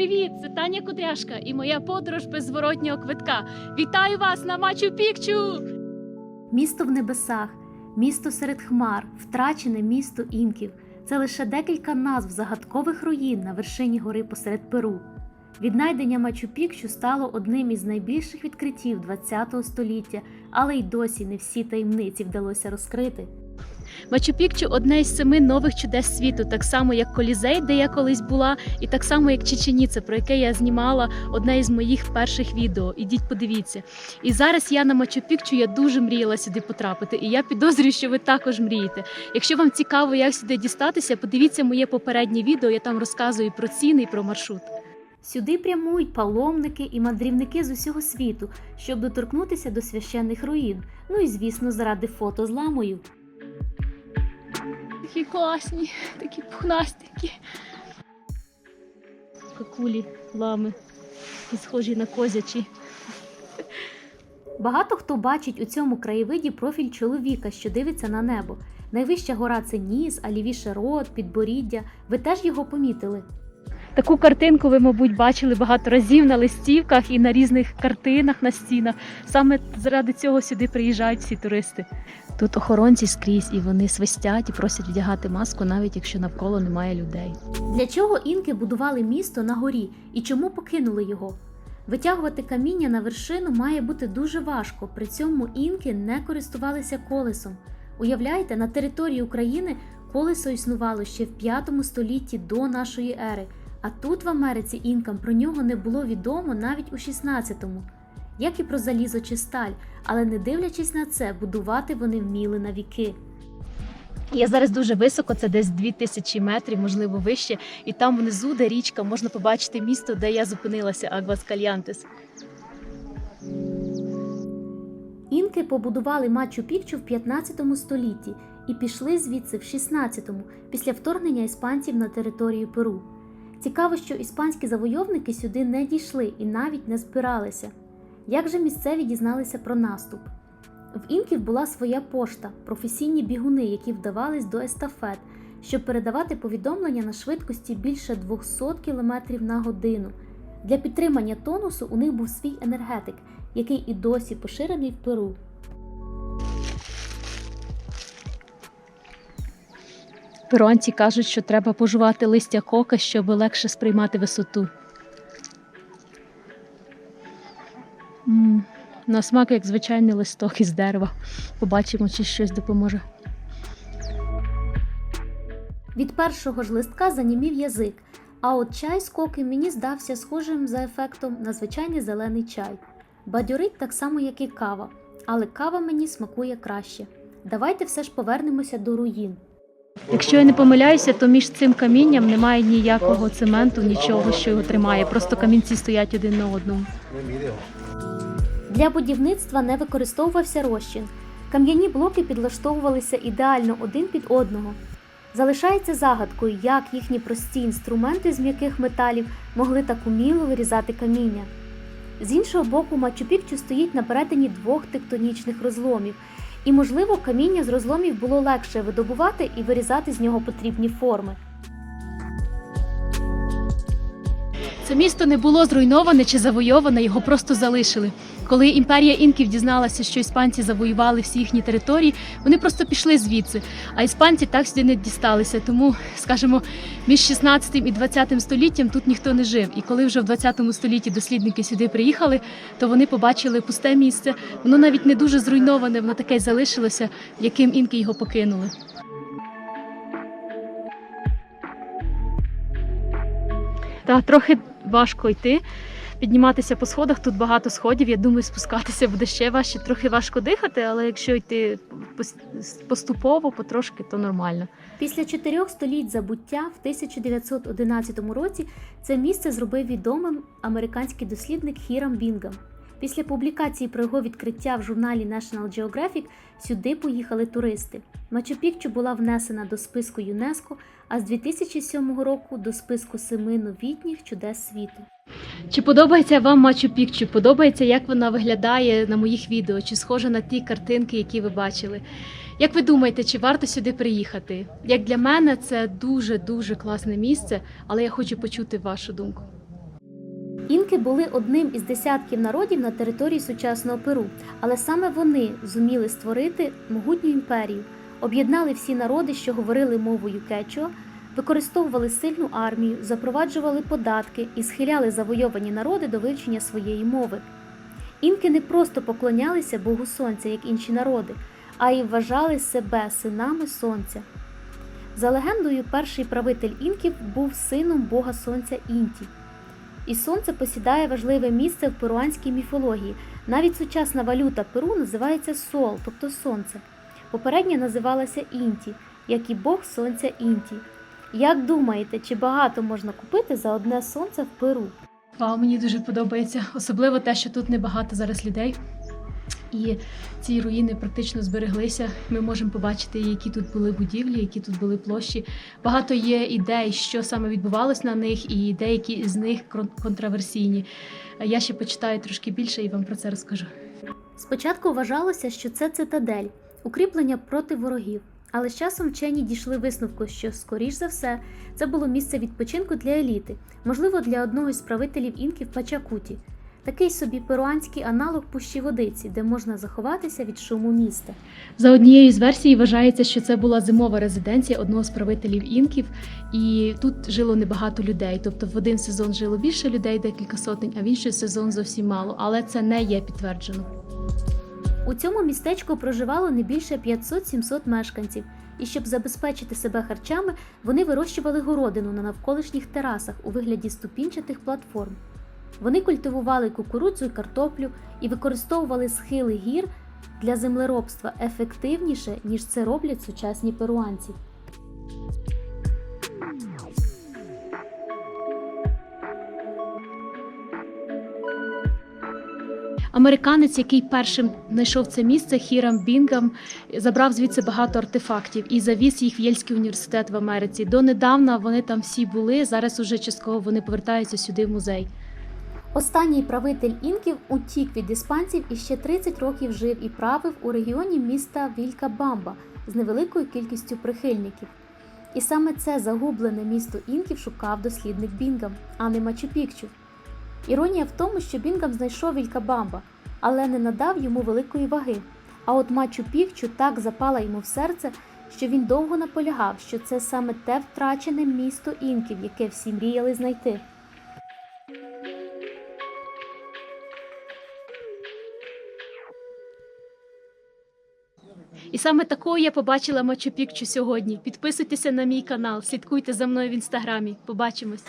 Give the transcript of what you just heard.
Привіт! Це Таня Кудряшка і моя подорож без зворотнього квитка. Вітаю вас на Мачу Пікчу! Місто в небесах, місто серед хмар, втрачене місто інків. Це лише декілька назв загадкових руїн на вершині гори посеред Перу. Віднайдення Мачу-Пікчу стало одним із найбільших відкриттів ХХ століття, але й досі не всі таємниці вдалося розкрити. Мачу Пікчу одне із семи нових чудес світу, так само як Колізей, де я колись була, і так само як Чеченіце, про яке я знімала одне із моїх перших відео. Ідіть, подивіться. І зараз я на Мачу Пікчу, я дуже мріяла сюди потрапити, і я підозрюю, що ви також мрієте. Якщо вам цікаво, як сюди дістатися, подивіться моє попереднє відео. Я там розказую про ціни і про маршрут. Сюди прямують паломники і мандрівники з усього світу, щоб доторкнутися до священних руїн. Ну і звісно, заради фото з ламою. Такі класні, такі пухнастики. Какулі, лами, і схожі на козячі. Багато хто бачить у цьому краєвиді профіль чоловіка, що дивиться на небо. Найвища гора це ніс, а лівіше рот, підборіддя. Ви теж його помітили. Таку картинку ви, мабуть, бачили багато разів на листівках і на різних картинах на стінах. Саме заради цього сюди приїжджають всі туристи. Тут охоронці скрізь, і вони свистять і просять вдягати маску, навіть якщо навколо немає людей. Для чого інки будували місто на горі і чому покинули його? Витягувати каміння на вершину має бути дуже важко. При цьому інки не користувалися колесом. Уявляєте, на території України колесо існувало ще в 5 столітті до нашої ери, а тут в Америці інкам про нього не було відомо навіть у 16-му. Як і про залізо чи сталь, але не дивлячись на це, будувати вони вміли на віки. Я зараз дуже високо, це десь 2000 метрів, можливо, вище. І там внизу, де річка, можна побачити місто, де я зупинилася, Агваскальянтес. Інки побудували Мачу Пікчу в 15 столітті і пішли звідси в 16-му, після вторгнення іспанців на територію Перу. Цікаво, що іспанські завойовники сюди не дійшли і навіть не збиралися. Як же місцеві дізналися про наступ? В інків була своя пошта, професійні бігуни, які вдавались до естафет, щоб передавати повідомлення на швидкості більше 200 км на годину. Для підтримання тонусу у них був свій енергетик, який і досі поширений в Перу. Перуанці кажуть, що треба пожувати листя кока, щоб легше сприймати висоту. м на смак, як звичайний листок із дерева. Побачимо, чи щось допоможе. Від першого ж листка занімів язик, а от чай з коки мені здався схожим за ефектом на звичайний зелений чай. Бадьорить так само, як і кава, але кава мені смакує краще. Давайте все ж повернемося до руїн. Якщо я не помиляюся, то між цим камінням немає ніякого цементу, нічого, що його тримає. Просто камінці стоять один на одному. Для будівництва не використовувався розчин. Кам'яні блоки підлаштовувалися ідеально один під одного. Залишається загадкою, як їхні прості інструменти з м'яких металів могли так уміло вирізати каміння. З іншого боку, Мачу-Пікчу стоїть на перетині двох тектонічних розломів, і, можливо, каміння з розломів було легше видобувати і вирізати з нього потрібні форми. Це місто не було зруйноване чи завойоване, його просто залишили. Коли імперія інків дізналася, що іспанці завоювали всі їхні території, вони просто пішли звідси. А іспанці так сюди не дісталися. Тому, скажімо, між 16 і 20 століттям тут ніхто не жив. І коли вже в 20 столітті дослідники сюди приїхали, то вони побачили пусте місце. Воно навіть не дуже зруйноване, воно таке й залишилося, яким інки його покинули. Та трохи важко йти, підніматися по сходах. Тут багато сходів. Я думаю, спускатися буде ще важче. Трохи важко дихати, але якщо йти пос- поступово, потрошки, то нормально. Після чотирьох століть забуття в 1911 році це місце зробив відомим американський дослідник Хірам Бінгам. Після публікації про його відкриття в журналі National Geographic сюди поїхали туристи. Мачу-Пікчу була внесена до списку ЮНЕСКО, а з 2007 року до списку семи новітніх чудес світу. Чи подобається вам Мачу Пікчу? Подобається, як вона виглядає на моїх відео? Чи схожа на ті картинки, які ви бачили? Як ви думаєте, чи варто сюди приїхати? Як для мене, це дуже дуже класне місце, але я хочу почути вашу думку. Інки були одним із десятків народів на території сучасного Перу, але саме вони зуміли створити могутню імперію, об'єднали всі народи, що говорили мовою кечуа, використовували сильну армію, запроваджували податки і схиляли завойовані народи до вивчення своєї мови. Інки не просто поклонялися Богу Сонця, як інші народи, а й вважали себе синами Сонця. За легендою, перший правитель інків був сином Бога Сонця Інті. І сонце посідає важливе місце в перуанській міфології. Навіть сучасна валюта Перу називається сол, тобто сонце. Попередня називалася Інті, як і Бог Сонця Інті. Як думаєте, чи багато можна купити за одне сонце в Перу? Вау, мені дуже подобається, особливо те, що тут небагато зараз людей. І ці руїни практично збереглися. Ми можемо побачити, які тут були будівлі, які тут були площі. Багато є ідей, що саме відбувалось на них, і деякі з них контраверсійні. Я ще почитаю трошки більше і вам про це розкажу. Спочатку вважалося, що це цитадель, укріплення проти ворогів. Але з часом вчені дійшли висновку, що, скоріш за все, це було місце відпочинку для еліти, можливо, для одного з правителів інків Пачакуті, такий собі перуанський аналог пущі водиці, де можна заховатися від шуму міста. За однією з версій вважається, що це була зимова резиденція одного з правителів інків, і тут жило небагато людей. Тобто в один сезон жило більше людей, декілька сотень, а в інший сезон зовсім мало. Але це не є підтверджено. У цьому містечку проживало не більше 500-700 мешканців, і щоб забезпечити себе харчами, вони вирощували городину на навколишніх терасах у вигляді ступінчатих платформ. Вони культивували кукурудзу і картоплю і використовували схили гір для землеробства ефективніше, ніж це роблять сучасні перуанці. Американець, який першим знайшов це місце, Хірам Бінгам, забрав звідси багато артефактів і завіз їх в Єльський університет в Америці. Донедавна вони там всі були. Зараз уже частково вони повертаються сюди в музей. Останній правитель інків утік від іспанців і ще 30 років жив і правив у регіоні міста Вількабамба з невеликою кількістю прихильників. І саме це загублене місто інків шукав дослідник Бінгам, а не Мачу-Пікчу. Іронія в тому, що Бінгам знайшов Вількабамба, але не надав йому великої ваги. А от Мачу-Пікчу так запала йому в серце, що він довго наполягав, що це саме те втрачене місто інків, яке всі мріяли знайти. І саме такою я побачила Мачу Пікчу сьогодні. Підписуйтеся на мій канал, слідкуйте за мною в інстаграмі. Побачимось.